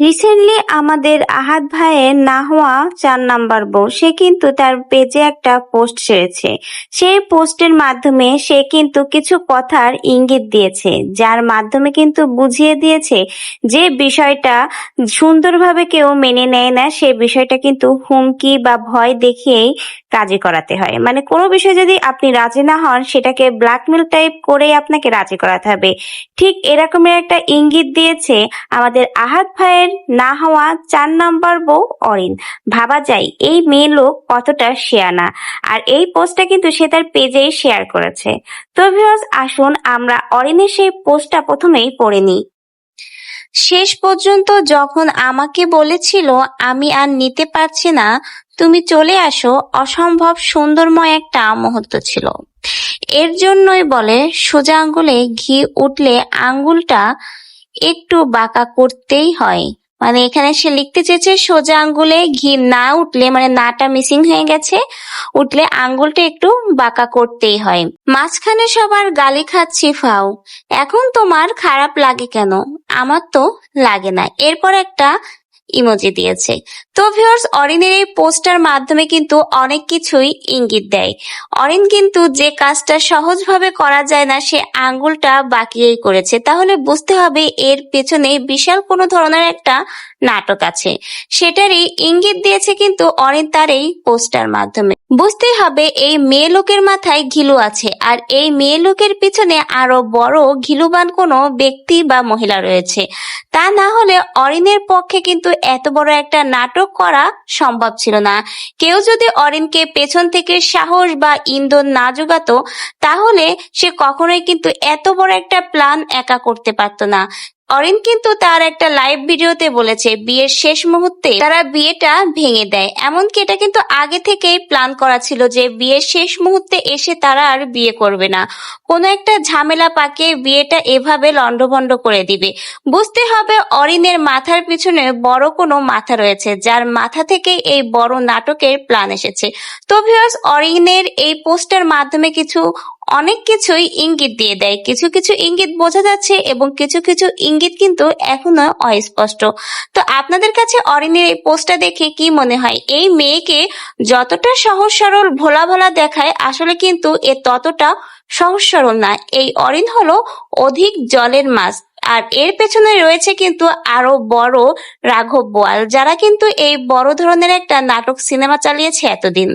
Recently আমাদের আহাদ ভাইয়ের না হওয়া চার নাম্বার বউ, সে কিন্তু তার পেজে একটা পোস্ট ছেড়েছে সেই পোস্টের মাধ্যমে সে কিন্তু কিছু কথার ইঙ্গিত দিয়েছে, যার মাধ্যমে কিন্তু বুঝিয়ে দিয়েছে যে বিষয়টা সুন্দরভাবে কেউ মেনে নেয় না, সে বিষয়টা কিন্তু হুমকি বা ভয় দেখিয়েই কাজে করাতে হয়। মানে কোনো বিষয়ে যদি আপনি রাজি না হন, সেটাকে ব্ল্যাকমেল টাইপ করেই আপনাকে রাজি করাতে হবে। ঠিক এরকমের একটা ইঙ্গিত দিয়েছে আমাদের আহাত ভাইয়ের না হওয়া চার নাম্বার বউ অরিন। ভাবা যায় এই মেয়ে লোক কতটা শেয়ানা আর এই পোস্টটা কিন্তু সে তার পেজেই শেয়ার করেছে। তো ভিউয়ার্স আসুন আমরা অরিনের সেই পোস্টটা প্রথমেই পড়ে নিই। শেষ পর্যন্ত যখন আমাকে বলেছিল, আমি আর নিতে পারছি না, তুমি চলে আসো, অসম্ভব সুন্দরময় একটা মুহূর্ত ছিল। এর জন্যই বলে, সোজা আঙ্গুলে ঘি উঠলে আঙ্গুলটা একটু বাঁকা করতেই হয়। মানে এখানে সে লিখতে চেয়েছে, সোজা আঙ্গুলে ঘি না উঠলে মানে নাটা মিসিং হয়ে গেছে, উঠলে আঙ্গুলটা একটু বাঁকা করতেই হয়। মাঝখানে সবার গালি খাচ্ছি ফাও এখন তোমার খারাপ লাগে কেন? আমার তো লাগে না। এরপর একটা ইমোজি দিয়েছে। তো ভিউয়ার্স অরিনের এই পোস্টার মাধ্যমে কিন্তু অনেক কিছুই ইঙ্গিত দেয়। অরিন কিন্তু যে কাজটা সহজভাবে করা যায় না, সে আঙ্গুলটা বাকিয়েই করেছে। তাহলে বুঝতে হবে এর পেছনে বিশাল কোনো ধরনের একটা নাটক আছে। সেটারই ইঙ্গিত দিয়েছে কিন্তু অরিন তার এই পোস্টার মাধ্যমে। বুঝতেই হবে এই মেয়ে লোকের মাথায় ঘিলু আছে, আর এই মেয়ে লোকের পিছনে আরও বড় ঘিলুবান কোনো ব্যক্তি বা মহিলা রয়েছে। তা না হলে অরিনের পক্ষে কিন্তু এত বড় একটা নাটক করা সম্ভব ছিল না। কেউ যদি অরিনকে পেছন থেকে সাহস বা ইন্ধন না যোগাতো তাহলে সে কখনোই কিন্তু এত বড় একটা প্ল্যান একা করতে পারত না। অরিন কিন্তু তার একটা লাইভ ভিডিওতে বলেছে, বিয়ের শেষ মুহূর্তে তারা বিয়েটা ভেঙে দেয়। এমনকি এটা কিন্তু আগে থেকেই প্ল্যান করা ছিল যে বিয়ের শেষ মুহূর্তে এসে তারা আর বিয়ে করবে না। কোনো একটা ঝামেলা পাকিয়ে বিয়েটা এভাবে লন্ডভন্ড করে দিবে। বুঝতে হবে অরিনের মাথার পিছনে বড় কোনো মাথা রয়েছে, যার মাথা থেকে এই বড় নাটকের প্ল্যান এসেছে। তো ভিউয়ার্স অরিনের এই পোস্টের মাধ্যমে কিছু অনেক কিছুই ইঙ্গিত দিয়ে দেয়। কিছু কিছু ইঙ্গিত বোঝা যাচ্ছে এবং কিছু কিছু ইঙ্গিত কিন্তু এখনও অস্পষ্ট। তো আপনাদের কাছে অরিনের এই পোস্টটা দেখে কি মনে হয়? এই মেয়েকে যতটা সহজ সরল ভোলা ভোলা দেখায়, আসলে কিন্তু এ ততটা সহজ সরল না। এই অরিন হলো অধিক জলের মাছ। আর এর পেছনে রয়েছে কিন্তু আরও বড় রাঘব বোয়াল, যারা কিন্তু এই বড় ধরনের একটা নাটক সিনেমা চালিয়েছে এতদিন।